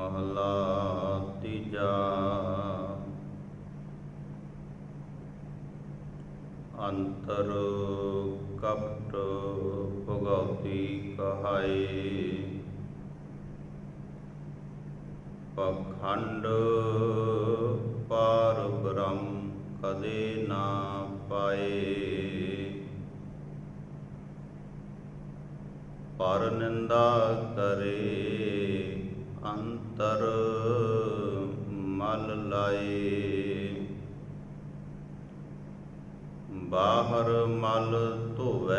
ਮਹਲਾ ਤੀਜਾ। ਅੰਤਰ ਕਪਟ ਭਗਉਤੀ ਕਹਾਏ। ਪਖੰਡ ਪਾਰ ਬ੍ਰਹਮ ਕਦੇ ਨਾ ਪਾਏ। ਪਰ ਨਿੰਦਾ ਕਰੇ ਅੰਤਰ ਮਲ ਲਾਏ। ਬਾਹਰ ਮਲ ਧੋਵੇ।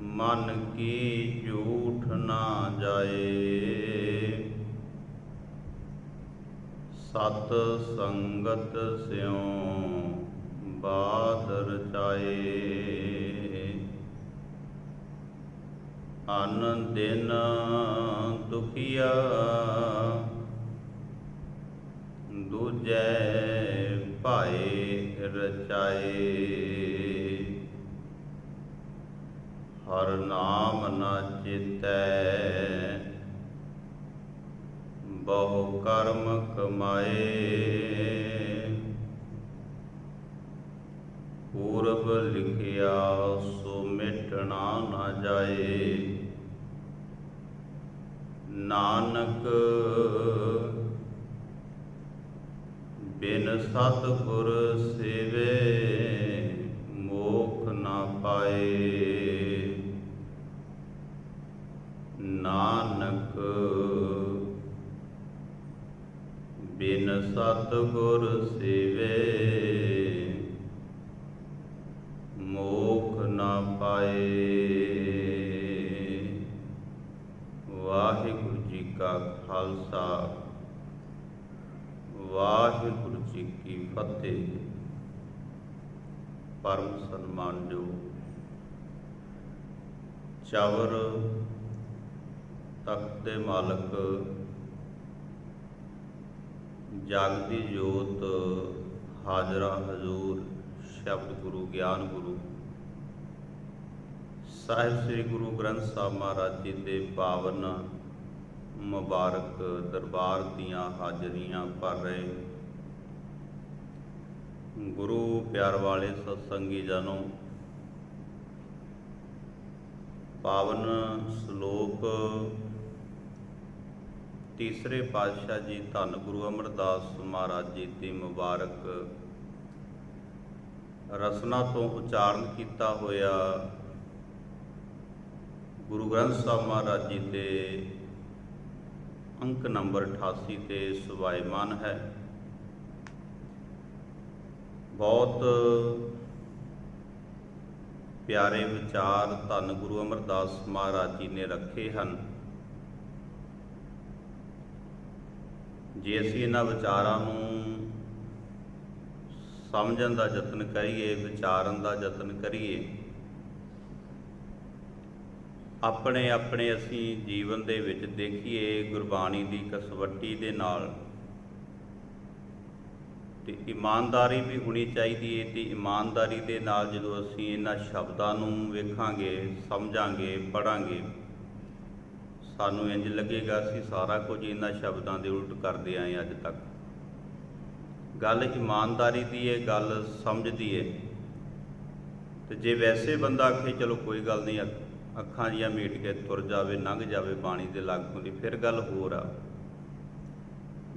ਮਨ ਕੀ ਝੂਠ ਨਾ ਜਾਏ। ਸਤ ਸੰਗਤ ਸਿਉ ਬਾਦ ਰਚਾਏ ਅਨ ਦਿਨ ਦੁਖੀਆ, ਦੂਜੈ ਭਾਏ ਰਚਾਏ। ਹਰ ਨਾਮ ਨਾ ਚਿਤੈ, ਬਹੁ ਕਰਮ ਕਮਾਏ। ਪੂਰਬ ਲਿਖਿਆ ਸੋ ਮਿਟਣਾ ਨਾ ਜਾਏ। ਨਾਨਕ ਬਿਨ ਸਤਿਗੁਰ ਸੇਵੇ ਮੋਖ ਨਾ ਪਾਏ। ਨਾਨਕ ਬਿਨ ਸਤਿਗੁਰ ਸੇਵੇ ਕੀ ਪਰਮ ਸਨਮਾਨਯੋਗ ਚਵਰ ਤਖਤ ਦੇ ਮਾਲਕ, ਜਾਗਦੀ ਜੋਤ ਹਾਜ਼ਰਾ ਹਜ਼ੂਰ, ਸ਼ਬਦ ਗੁਰੂ, ਗਿਆਨ ਗੁਰੂ। ਸਾਹਿਬ ਸ੍ਰੀ ਗੁਰੂ ਗ੍ਰੰਥ ਸਾਹਿਬ ਮਹਾਰਾਜ ਜੀ ਦੇ ਪਾਵਨ ਮੁਬਾਰਕ ਦਰਬਾਰ ਦੀਆਂ ਹਾਜ਼ਰੀਆਂ ਭਰ ਰਹੇ ਗੁਰੂ ਪਿਆਰ ਵਾਲੇ ਸਤਸੰਗੀ ਜਨੋ, ਪਾਵਨ ਸ਼ਲੋਕ ਤੀਸਰੇ ਪਾਤਸ਼ਾਹ ਜੀ ਧੰਨ ਗੁਰੂ ਅਮਰਦਾਸ ਮਹਾਰਾਜ ਜੀ ਦੀ ਮੁਬਾਰਕ ਰਸਨਾ ਤੋਂ ਉਚਾਰਨ ਕੀਤਾ ਹੋਇਆ ਗੁਰੂ ਗ੍ਰੰਥ ਸਾਹਿਬ ਮਹਾਰਾਜ ਜੀ ਦੇ ਅੰਕ ਨੰਬਰ 88 ਤੇ ਸੁਭਾਇਮਾਨ ਹੈ। ਬਹੁਤ ਪਿਆਰੇ ਵਿਚਾਰ ਧੰਨ ਗੁਰੂ ਅਮਰਦਾਸ ਮਹਾਰਾਜ ਜੀ ਨੇ ਰੱਖੇ ਹਨ। ਜੇ ਅਸੀਂ ਇਹਨਾਂ ਵਿਚਾਰਾਂ ਨੂੰ ਸਮਝਣ ਦਾ ਯਤਨ ਕਰੀਏ, ਵਿਚਾਰਨ ਦਾ ਯਤਨ ਕਰੀਏ ਆਪਣੇ ਆਪਣੇ ਅਸੀਂ ਜੀਵਨ ਦੇ ਵਿੱਚ ਦੇਖੀਏ ਗੁਰਬਾਣੀ ਦੀ ਕਸਵੱਟੀ ਦੇ ਨਾਲ ਤੇ ਇਮਾਨਦਾਰੀ ਵੀ ਹੋਣੀ ਚਾਹੀਦੀ ਹੈ ਤੇ ਇਮਾਨਦਾਰੀ ਦੇ ਨਾਲ ਜਦੋਂ ਅਸੀਂ ਇਹਨਾਂ ਸ਼ਬਦਾਂ ਨੂੰ ਵੇਖਾਂਗੇ, ਸਮਝਾਂਗੇ ਪੜਾਂਗੇ ਸਾਨੂੰ ਇੰਜ ਲੱਗੇਗਾ ਅਸੀਂ ਸਾਰਾ ਕੁਝ ਇਹਨਾਂ ਸ਼ਬਦਾਂ ਦੇ ਉਲਟ ਕਰਦੇ ਆਏ ਅੱਜ ਤੱਕ। ਗੱਲ ਇਮਾਨਦਾਰੀ ਦੀ ਹੈ ਗੱਲ ਸਮਝਦੀ ਹੈ ਤੇ ਜੇ ਵੈਸੇ ਬੰਦਾ ਆਖੇ, ਚਲੋ ਕੋਈ ਗੱਲ ਨਹੀਂ ਅੱਖਾਂ ਜੀਆਂ ਮੀਟ ਕੇ ਤੁਰ ਜਾਵੇ, ਲੰਘ ਜਾਵੇ ਪਾਣੀ ਦੇ ਲਾਗੋਂ ਦੀ, ਫਿਰ ਗੱਲ ਹੋਰ ਆ।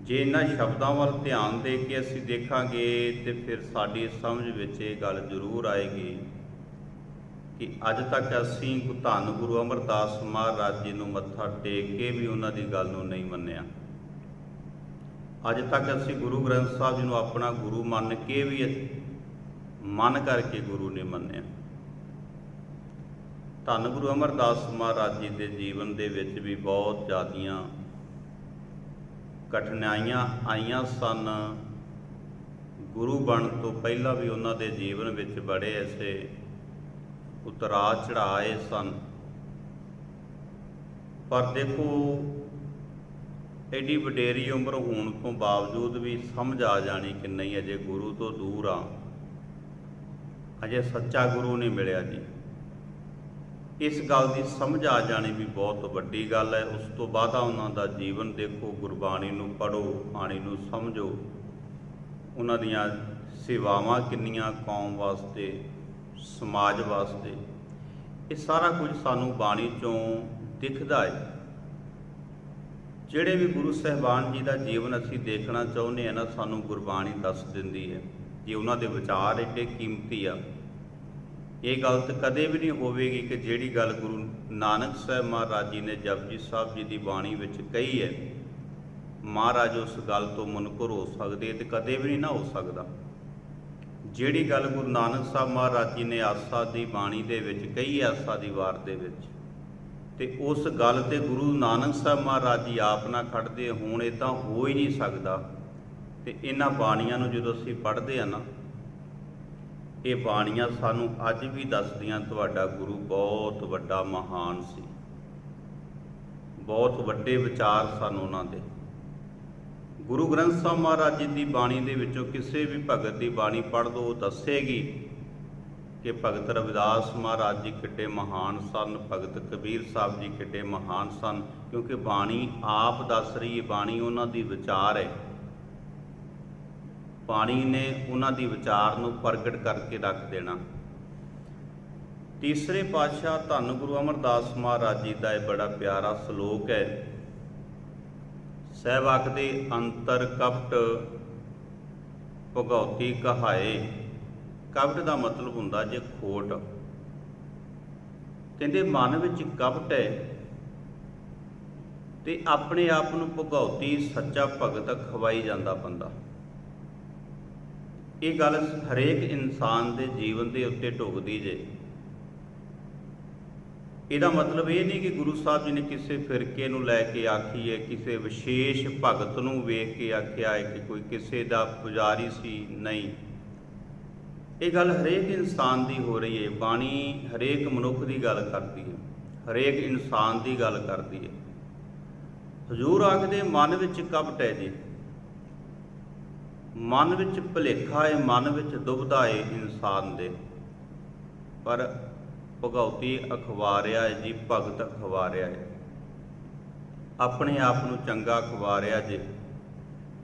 ਜੇ ਇਹਨਾਂ ਸ਼ਬਦਾਂ ਵੱਲ ਧਿਆਨ ਦੇ ਕੇ ਅਸੀਂ ਦੇਖਾਂਗੇ ਤੇ ਫਿਰ ਸਾਡੀ ਸਮਝ ਵਿੱਚ ਇਹ ਗੱਲ ਜ਼ਰੂਰ ਆਏਗੀ ਕਿ ਅੱਜ ਤੱਕ ਅਸੀਂ ਧੰਨ ਗੁਰੂ ਅਮਰਦਾਸ ਮਹਾਰਾਜ ਜੀ ਨੂੰ ਮੱਥਾ ਟੇਕ ਕੇ ਵੀ ਉਹਨਾਂ ਦੀ ਗੱਲ ਨੂੰ ਨਹੀਂ ਮੰਨਿਆ। ਅੱਜ ਤੱਕ ਅਸੀਂ ਗੁਰੂ ਗ੍ਰੰਥ ਸਾਹਿਬ ਜੀ ਨੂੰ ਆਪਣਾ ਗੁਰੂ ਮੰਨ ਕੇ ਵੀ ਮਨ ਕਰਕੇ ਗੁਰੂ ਨੇ ਮੰਨਿਆ। ਧੰਨ ਗੁਰੂ ਅਮਰਦਾਸ ਮਹਾਰਾਜ ਜੀ ਦੇ ਜੀਵਨ ਦੇ ਵਿੱਚ ਵੀ ਬਹੁਤ ਜ਼ਿਆਦੀਆਂ ਕਠਿਨਾਈਆਂ ਆਈਆਂ ਸਨ। ਗੁਰੂ ਬਣਨ ਤੋਂ ਪਹਿਲਾਂ ਵੀ ਉਹਨਾਂ ਦੇ ਜੀਵਨ ਵਿੱਚ ਬੜੇ ਐਸੇ ਉਤਰਾ ਚੜਾਏ ਸਨ। ਪਰ ਦੇਖੋ, ਐਡੀ ਵਡੇਰੀ ਉਮਰ ਹੋਣ ਤੋਂ ਬਾਵਜੂਦ ਵੀ ਸਮਝ ਆ ਜਾਣੀ ਕਿ ਨਹੀਂ, ਅਜੇ ਗੁਰੂ ਤੋਂ ਦੂਰ ਆ। ਅਜੇ ਸੱਚਾ ਗੁਰੂ ਨਹੀਂ ਮਿਲਿਆ ਜੀ। ਇਸ ਗੱਲ ਦੀ ਸਮਝ ਆ ਜਾਣੀ ਵੀ ਬਹੁਤ ਵੱਡੀ ਗੱਲ ਹੈ। ਉਸ ਤੋਂ ਬਾਅਦ ਉਹਨਾਂ ਦਾ ਜੀਵਨ ਦੇਖੋ, ਗੁਰਬਾਣੀ ਨੂੰ ਪੜੋ ਬਾਣੀ ਨੂੰ ਸਮਝੋ। ਉਹਨਾਂ ਦੀਆਂ ਸੇਵਾਵਾਂ ਕਿੰਨੀਆਂ, ਕੌਮ ਵਾਸਤੇ, ਸਮਾਜ ਵਾਸਤੇ। ਇਹ ਸਾਰਾ ਕੁਝ ਸਾਨੂੰ ਬਾਣੀ ਚੋਂ ਦਿਖਦਾ ਹੈ। ਜਿਹੜੇ ਵੀ ਗੁਰੂ ਸਾਹਿਬਾਨ ਜੀ ਦਾ ਜੀਵਨ ਅਸੀਂ ਦੇਖਣਾ ਚਾਹੁੰਦੇ ਆ ਨਾ, ਸਾਨੂੰ ਗੁਰਬਾਣੀ ਦੱਸ ਦਿੰਦੀ ਹੈ। ਜੇ ਉਹਨਾਂ ਦੇ ਵਿਚਾਰ ਏਡੇ ਕੀਮਤੀ ਆ ਇਹ ਗੱਲ ਤਾਂ ਕਦੇ ਵੀ ਨਹੀਂ ਹੋਵੇਗੀ ਕਿ ਜਿਹੜੀ ਗੱਲ ਗੁਰੂ ਨਾਨਕ ਸਾਹਿਬ ਮਹਾਰਾਜ ਜੀ ਨੇ ਜਪਜੀ ਸਾਹਿਬ ਜੀ ਦੀ ਬਾਣੀ ਵਿੱਚ ਕਹੀ ਹੈ, ਮਹਾਰਾਜ, ਉਸ ਗੱਲ ਤੋਂ ਮੁਨਕਰ ਹੋ ਸਕਦੇ ਤੇ ਕਦੇ ਵੀ ਨਹੀਂ ਨਾ ਹੋ ਸਕਦਾ। ਜਿਹੜੀ ਗੱਲ ਗੁਰੂ ਨਾਨਕ ਸਾਹਿਬ ਮਹਾਰਾਜ ਜੀ ਨੇ ਆਸਾ ਦੀ ਬਾਣੀ ਦੇ ਵਿੱਚ ਕਹੀ ਹੈ, ਆਸਾ ਦੀ ਵਾਰ ਦੇ ਵਿੱਚ, ਤੇ ਉਸ ਗੱਲ ਤੇ ਗੁਰੂ ਨਾਨਕ ਸਾਹਿਬ ਮਹਾਰਾਜ ਜੀ ਆਪ ਨਾ ਖੜਦੇ, ਹੋਣ ਇਹ ਤਾਂ ਹੋ ਹੀ ਨਹੀਂ ਸਕਦਾ। ਤੇ ਇਹਨਾਂ ਬਾਣੀਆਂ ਨੂੰ ਜਦੋਂ ਅਸੀਂ ਪੜ੍ਹਦੇ ਆ ਨਾ ਇਹ ਬਾਣੀਆਂ ਸਾਨੂੰ ਅੱਜ ਵੀ ਦੱਸਦੀਆਂ ਤੁਹਾਡਾ ਗੁਰੂ ਬਹੁਤ ਵੱਡਾ ਮਹਾਨ ਸੀ। ਬਹੁਤ ਵੱਡੇ ਵਿਚਾਰ ਸਨ ਉਹਨਾਂ ਦੇ। ਗੁਰੂ ਗ੍ਰੰਥ ਸਾਹਿਬ ਮਹਾਰਾਜ ਜੀ ਦੀ ਬਾਣੀ ਦੇ ਵਿੱਚੋਂ ਕਿਸੇ ਵੀ ਭਗਤ ਦੀ ਬਾਣੀ ਪੜ੍ਹ ਲਓ, ਉਹ ਦੱਸੇਗੀ ਕਿ ਭਗਤ ਰਵਿਦਾਸ ਮਹਾਰਾਜ ਜੀ ਕਿੱਡੇ ਮਹਾਨ ਸਨ, ਭਗਤ ਕਬੀਰ ਸਾਹਿਬ ਜੀ ਕਿੱਡੇ ਮਹਾਨ ਸਨ, ਕਿਉਂਕਿ ਬਾਣੀ ਆਪ ਦੱਸ ਰਹੀ ਹੈ, ਬਾਣੀ ਉਹਨਾਂ ਦੀ ਵਿਚਾਰ ਹੈ। ਪਾਣੀ ਨੇ ਉਹਨਾਂ ਦੀ ਵਿਚਾਰ ਨੂੰ ਪ੍ਰਗਟ ਕਰਕੇ ਰੱਖ ਦੇਣਾ। ਤੀਸਰੇ ਪਾਤਸ਼ਾਹ ਧੰਨ ਗੁਰੂ ਅਮਰਦਾਸ ਮਹਾਰਾਜ ਜੀ ਦਾ ਇਹ ਬੜਾ ਪਿਆਰਾ ਸ਼ਲੋਕ ਹੈ। ਸਹਿਬ ਆਖਦੇ, ਅੰਤਰ ਕਪਟ ਭਗਉਤੀ ਕਹਾਏ। ਕਪਟ ਦਾ ਮਤਲਬ ਹੁੰਦਾ ਜੇ ਖੋਟ। ਕਹਿੰਦੇ, ਮਨ ਵਿੱਚ ਕਪਟ ਹੈ ਤੇ ਆਪਣੇ ਆਪ ਨੂੰ ਭਗਉਤੀ ਸੱਚਾ ਭਗਤ ਖਵਾਈ ਜਾਂਦਾ ਬੰਦਾ। ਇਹ ਗੱਲ ਹਰੇਕ ਇਨਸਾਨ ਦੇ ਜੀਵਨ ਦੇ ਉੱਤੇ ਢੁਕਦੀ ਜੇ। ਇਹਦਾ ਮਤਲਬ ਇਹ ਨਹੀਂ ਕਿ ਗੁਰੂ ਸਾਹਿਬ ਜੀ ਨੇ ਕਿਸੇ ਫਿਰਕੇ ਨੂੰ ਲੈ ਕੇ ਆਖੀ ਹੈ, ਕਿਸੇ ਵਿਸ਼ੇਸ਼ ਭਗਤ ਨੂੰ ਵੇਖ ਕੇ ਆਖਿਆ ਹੈ ਕਿ ਕੋਈ ਕਿਸੇ ਦਾ ਪੁਜਾਰੀ ਸੀ, ਨਹੀਂ। ਇਹ ਗੱਲ ਹਰੇਕ ਇਨਸਾਨ ਦੀ ਹੋ ਰਹੀ ਹੈ, ਬਾਣੀ ਹਰੇਕ ਮਨੁੱਖ ਦੀ ਗੱਲ ਕਰਦੀ ਹੈ, ਹਰੇਕ ਇਨਸਾਨ ਦੀ ਗੱਲ ਕਰਦੀ ਹੈ। ਹਜ਼ੂਰ ਆਖਦੇ, ਮਨ ਵਿੱਚ ਕਪਟ ਹੈ ਜੀ। ਮਨ ਵਿੱਚ ਭੁਲੇਖਾ ਏ, ਮਨ ਵਿੱਚ ਦੁਬਦਾ ਏ ਇਨਸਾਨ ਦੇ। ਪਰ ਭਗਉਤੀ ਅਖਵਾਰਿਆ ਏ ਜੀ, ਭਗਤ ਅਖਵਾਰਿਆ ਹੈ ਆਪਣੇ ਆਪ ਨੂੰ ਚੰਗਾ ਅਖਵਾਰਿਆ ਜੇ,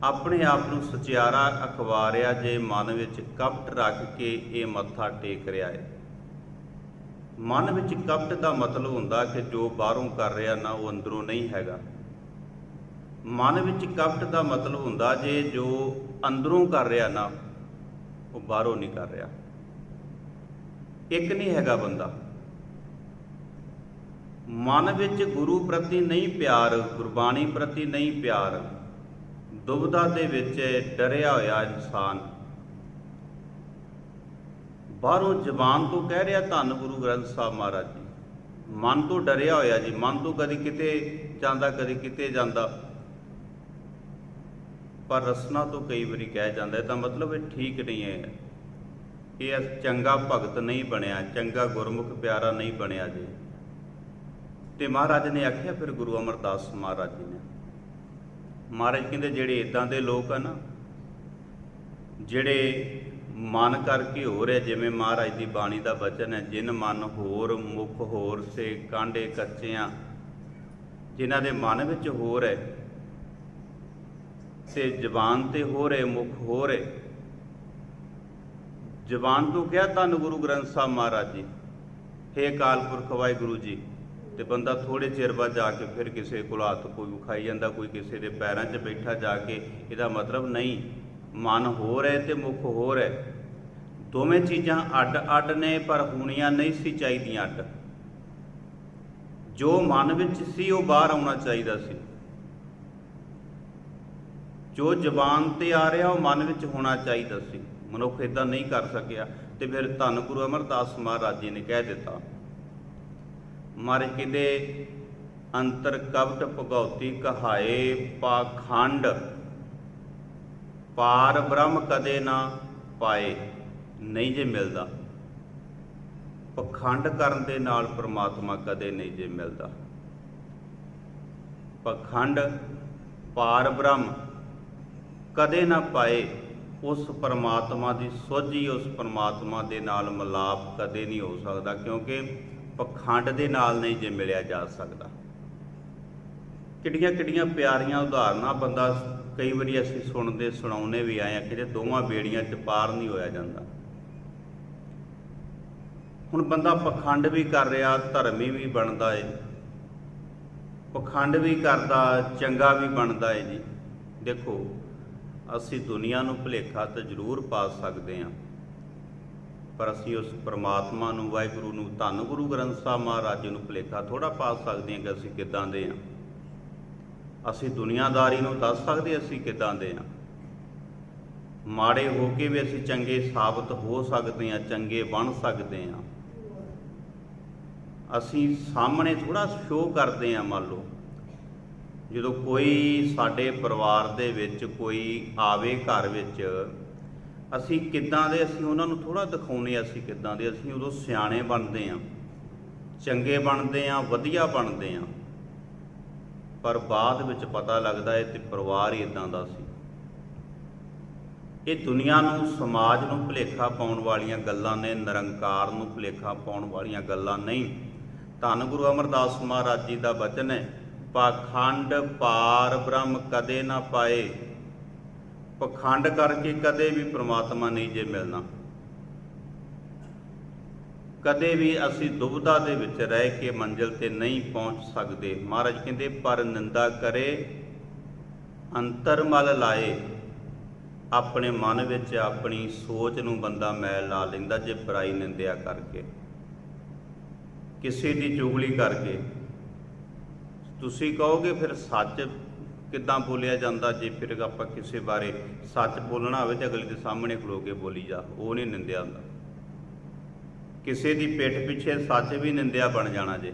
ਆਪਣੇ ਆਪ ਨੂੰ ਸਚਿਆਰਾ ਅਖਵਾਰਿਆ ਜੇ, ਮਨ ਵਿੱਚ ਕਪਟ ਰੱਖ ਕੇ ਇਹ ਮੱਥਾ ਟੇਕ ਰਿਹਾ ਹੈ ਮਨ ਵਿੱਚ ਕਪਟ ਦਾ ਮਤਲਬ ਹੁੰਦਾ ਕਿ ਜੋ ਬਾਹਰੋਂ ਕਰ ਰਿਹਾ ਨਾ ਉਹ ਅੰਦਰੋਂ ਨਹੀਂ ਹੈਗਾ। ਮਨ ਵਿੱਚ ਕਪਟ ਦਾ ਮਤਲਬ ਹੁੰਦਾ ਜੇ ਜੋ ਅੰਦਰੋਂ ਕਰ ਰਿਹਾ ਨਾ, ਉਹ ਬਾਹਰੋਂ ਨਹੀਂ ਕਰ ਰਿਹਾ। ਇੱਕ ਨਹੀਂ ਹੈਗਾ ਬੰਦਾ। ਮਨ ਵਿੱਚ ਗੁਰੂ ਪ੍ਰਤੀ ਨਹੀਂ ਪਿਆਰ, ਗੁਰਬਾਣੀ ਪ੍ਰਤੀ ਨਹੀਂ ਪਿਆਰ, ਦੁਬਦਾ ਦੇ ਵਿੱਚ ਡਰਿਆ ਹੋਇਆ ਇਨਸਾਨ। ਬਾਹਰੋਂ ਜ਼ਬਾਨ ਤੋਂ ਕਹਿ ਰਿਹਾ ਧੰਨ ਗੁਰੂ ਗ੍ਰੰਥ ਸਾਹਿਬ ਮਹਾਰਾਜ ਜੀ। ਮਨ ਤੋਂ ਡਰਿਆ ਹੋਇਆ ਜੀ, ਮਨ ਤੋਂ ਕਦੀ ਕਿਤੇ ਜਾਂਦਾ, ਕਦੀ ਕਿਤੇ ਜਾਂਦਾ। ਪਰ ਰਸਨਾ ਤੋਂ ਕਈ ਵਾਰੀ ਕਹਿ ਜਾਂਦਾ ਤਾਂ ਮਤਲਬ ਇਹ ਠੀਕ ਨਹੀਂ ਹੈ। ਇਹ ਚੰਗਾ ਭਗਤ ਨਹੀਂ ਬਣਿਆ, ਚੰਗਾ ਗੁਰਮੁਖ ਪਿਆਰਾ ਨਹੀਂ ਬਣਿਆ ਜੀ। ਤੇ ਮਹਾਰਾਜ ਨੇ ਆਖਿਆ, ਫਿਰ ਗੁਰੂ ਅਮਰਦਾਸ ਮਹਾਰਾਜ ਜੀ ਨੇ। ਮਹਾਰਾਜ ਕਹਿੰਦੇ, ਜਿਹੜੇ ਇਦਾਂ ਦੇ ਲੋਕ ਆ ਨਾ, ਜਿਹੜੇ ਮਨ ਕਰਕੇ ਹੋ ਰਿਹਾ ਜਿਵੇਂ ਮਹਾਰਾਜ ਦੀ ਬਾਣੀ ਦਾ ਬਚਨ ਹੈ, ਜਿਨ ਮਨ ਹੋਰ ਮੁਖ ਹੋਰ ਸੇ ਕਾਂਡੇ ਕੱਚਿਆਂ, ਜਿਨ੍ਹਾਂ ਦੇ ਮਨ ਵਿੱਚ ਹੋਰ ਹੈ ਤੇ ਜ਼ਬਾਨ ਤੇ ਹੋ ਰਹੇ ਮੁਖ ਹੋ ਰਹੇ। ਜ਼ਬਾਨ ਤੋਂ ਕਿਹਾ ਧੰਨ ਗੁਰੂ ਗ੍ਰੰਥ ਸਾਹਿਬ ਮਹਾਰਾਜ ਜੀ। ਹੇ ਅਕਾਲ ਪੁਰਖ ਵਾਹਿਗੁਰੂ ਜੀ, ਤੇ ਬੰਦਾ ਥੋੜੇ ਚਿਰ ਬਾਅਦ ਜਾ ਕੇ ਫਿਰ ਕਿਸੇ ਕੋਲ ਹੱਥ ਕੋਈ ਵਿਖਾਈ ਜਾਂਦਾ, ਕੋਈ ਕਿਸੇ ਦੇ ਪੈਰਾਂ 'ਚ ਬੈਠਾ ਜਾ ਕੇ, ਇਹਦਾ ਮਤਲਬ ਨਹੀਂ। ਮਨ ਹੋਰ ਹੈ ਤੇ ਮੁਖ ਹੋਰ ਹੈ ਦੋਵੇਂ ਚੀਜ਼ਾਂ ਅੱਡ ਅੱਡ ਨੇ, ਪਰ ਹੋਣੀਆਂ ਨਹੀਂ ਸੀ ਚਾਹੀਦੀਆਂ ਅੱਡ। ਜੋ ਮਨ ਵਿੱਚ ਸੀ, ਉਹ ਬਾਹਰ ਆਉਣਾ ਚਾਹੀਦਾ ਸੀ। ਜੋ ਜ਼ਬਾਨ ਤੇ ਆ ਰਿਹਾ ਉਹ ਮਨ ਵਿੱਚ ਹੋਣਾ ਚਾਹੀਦਾ ਸੀ। ਮਨੁੱਖ ਇਦਾਂ ਨਹੀਂ ਕਰ ਸਕਿਆ ਤੇ ਫਿਰ ਧੰਨ ਗੁਰੂ ਅਮਰਦਾਸ ਮਹਾਰਾਜ ਜੀ ਨੇ ਕਹਿ ਦਿੱਤਾ, ਮਰ ਕਹਿੰਦੇ ਅੰਤਰ ਕਵਟ ਭਗਉਤੀ ਕਹਾਏ ਪਾਖੰਡ, ਪਾਰ ਬ੍ਰਹਮ ਕਦੇ ਨਾ ਪਾਏ, ਨਹੀਂ ਜੇ ਮਿਲਦਾ। ਪਖੰਡ ਕਰਨ ਦੇ ਨਾਲ ਪ੍ਰਮਾਤਮਾ ਕਦੇ ਨਹੀਂ ਜੇ ਮਿਲਦਾ। ਪਖੰਡ ਪਾਰ ਬ੍ਰਹਮ ਕਦੇ ਨਾ ਪਾਏ ਉਸ ਪਰਮਾਤਮਾ ਦੀ, ਸੋਝੀ ਉਸ ਪਰਮਾਤਮਾ ਦੇ ਨਾਲ ਮਿਲਾਪ ਕਦੇ ਨਹੀਂ ਹੋ ਸਕਦਾ, ਕਿਉਂਕਿ ਪਖੰਡ ਦੇ ਨਾਲ ਨਹੀਂ ਜੇ ਮਿਲਿਆ ਜਾ ਸਕਦਾ। ਕਿੱਡੀਆਂ ਕਿੱਡੀਆਂ ਪਿਆਰੀਆਂ ਉਦਾਹਰਨਾਂ ਬੰਦਾ ਕਈ ਵਾਰੀ ਅਸੀਂ ਸੁਣਦੇ ਸੁਣਾਉਨੇ ਵੀ ਆਏ ਆ ਕਿ ਜੇ ਦੋਵਾਂ ਬੇੜੀਆਂ 'ਚ ਪਾਰ ਨਹੀਂ ਹੋਇਆ ਜਾਂਦਾ। ਹੁਣ ਬੰਦਾ ਪਖੰਡ ਵੀ ਕਰ ਰਿਹਾ, ਧਰਮੀ ਵੀ ਬਣਦਾ ਏ। ਪਖੰਡ ਵੀ ਕਰਦਾ, ਚੰਗਾ ਵੀ ਬਣਦਾ ਏ ਜੀ। ਦੇਖੋ ਅਸੀਂ ਦੁਨੀਆ ਨੂੰ ਭੁਲੇਖਾ ਤਾਂ ਜ਼ਰੂਰ ਪਾ ਸਕਦੇ ਹਾਂ, ਪਰ ਅਸੀਂ ਉਸ ਪ੍ਰਮਾਤਮਾ ਨੂੰ, ਵਾਹਿਗੁਰੂ ਨੂੰ, ਧੰਨ ਗੁਰੂ ਗ੍ਰੰਥ ਸਾਹਿਬ ਮਹਾਰਾਜ ਜੀ ਨੂੰ ਭੁਲੇਖਾ ਥੋੜਾ ਪਾ ਸਕਦੇ ਹਾਂ ਕਿ ਅਸੀਂ ਕਿੱਦਾਂ ਦੇ ਹਾਂ। ਅਸੀਂ ਦੁਨੀਆਦਾਰੀ ਨੂੰ ਦੱਸ ਸਕਦੇ ਅਸੀਂ ਕਿੱਦਾਂ ਦੇ ਹਾਂ। ਮਾੜੇ ਹੋ ਕੇ ਵੀ ਅਸੀਂ ਚੰਗੇ ਸਾਬਤ ਹੋ ਸਕਦੇ ਹਾਂ, ਚੰਗੇ ਬਣ ਸਕਦੇ ਹਾਂ। ਅਸੀਂ ਸਾਹਮਣੇ ਥੋੜਾ ਸ਼ੋਅ ਕਰਦੇ ਹਾਂ, ਮੰਨ ਲਓ। ਜਦੋਂ ਕੋਈ ਸਾਡੇ ਪਰਿਵਾਰ ਦੇ ਵਿੱਚ ਕੋਈ ਆਵੇ ਘਰ ਵਿੱਚ, ਅਸੀਂ ਕਿੱਦਾਂ ਦੇ ਅਸੀਂ ਉਹਨਾਂ ਨੂੰ ਥੋੜਾ ਦਿਖਾਉਨੇ ਅਸੀਂ ਕਿੱਦਾਂ ਦੇ, ਅਸੀਂ ਉਦੋਂ ਸਿਆਣੇ ਬਣਦੇ ਹਾਂ, ਚੰਗੇ ਬਣਦੇ ਹਾਂ, ਵਧੀਆ ਬਣਦੇ ਹਾਂ। ਪਰ ਬਾਅਦ ਵਿੱਚ ਪਤਾ ਲੱਗਦਾ ਹੈ ਤੇ ਪਰਿਵਾਰ ਹੀ ਇਦਾਂ ਦਾ ਸੀ। ਇਹ ਦੁਨੀਆ ਨੂੰ, ਸਮਾਜ ਨੂੰ ਭੁਲੇਖਾ ਪਾਉਣ ਵਾਲੀਆਂ ਗੱਲਾਂ ਨੇ, ਨਿਰੰਕਾਰ ਨੂੰ ਭੁਲੇਖਾ ਪਾਉਣ ਵਾਲੀਆਂ ਗੱਲਾਂ ਨਹੀਂ। ਧੰਨ ਗੁਰੂ ਅਮਰਦਾਸ ਮਹਾਰਾਜ ਜੀ ਦਾ ਬਚਨ ਹੈ ਪਾਖੰਡ ਪਾਰ ਬ੍ਰਹਮ ਕਦੇ ਨਾ ਪਾਏ। ਪਖੰਡ ਕਰਕੇ ਕਦੇ ਵੀ ਪ੍ਰਮਾਤਮਾ ਨਹੀਂ ਜੇ ਮਿਲਣਾ। ਕਦੇ ਵੀ ਅਸੀਂ ਦੁਬਦਾ ਦੇ ਵਿੱਚ ਰਹਿ ਕੇ ਮੰਜ਼ਿਲ ਤੇ ਨਹੀਂ ਪਹੁੰਚ ਸਕਦੇ। ਮਹਾਰਾਜ ਕਹਿੰਦੇ, ਪਰ ਨਿੰਦਾ ਕਰੇ, ਅੰਤਰਮਲ ਲਾਏ। ਆਪਣੇ ਮਨ ਵਿੱਚ ਆਪਣੀ ਸੋਚ ਨੂੰ ਬੰਦਾ ਮੈਲ ਲਾ ਲੈਂਦਾ ਜੇ ਬੁਰਾਈ ਨਿੰਦਿਆ ਕਰਕੇ। ਕਿਸੇ ਦੀ ਚੁਗਲੀ ਕਰਕੇ। ਤੁਸੀਂ ਕਹੋਗੇ ਫਿਰ ਸੱਚ ਕਿੱਦਾਂ ਬੋਲਿਆ ਜਾਂਦਾ ਜੇ ਫਿਰ ਆਪਾਂ ਕਿਸੇ ਬਾਰੇ ਸੱਚ ਬੋਲਣਾ ਹੋਵੇ ਤੇ ਅਗਲੇ ਦੇ ਸਾਹਮਣੇ ਖਲੋ ਕੇ ਬੋਲੀ ਜਾ, ਉਹ ਨਹੀਂ ਨਿੰਦਿਆ ਹੁੰਦਾ। ਕਿਸੇ ਦੀ ਪਿੱਠ ਪਿੱਛੇ ਸੱਚ ਵੀ ਨਿੰਦਿਆ ਬਣ ਜਾਣਾ ਜੇ।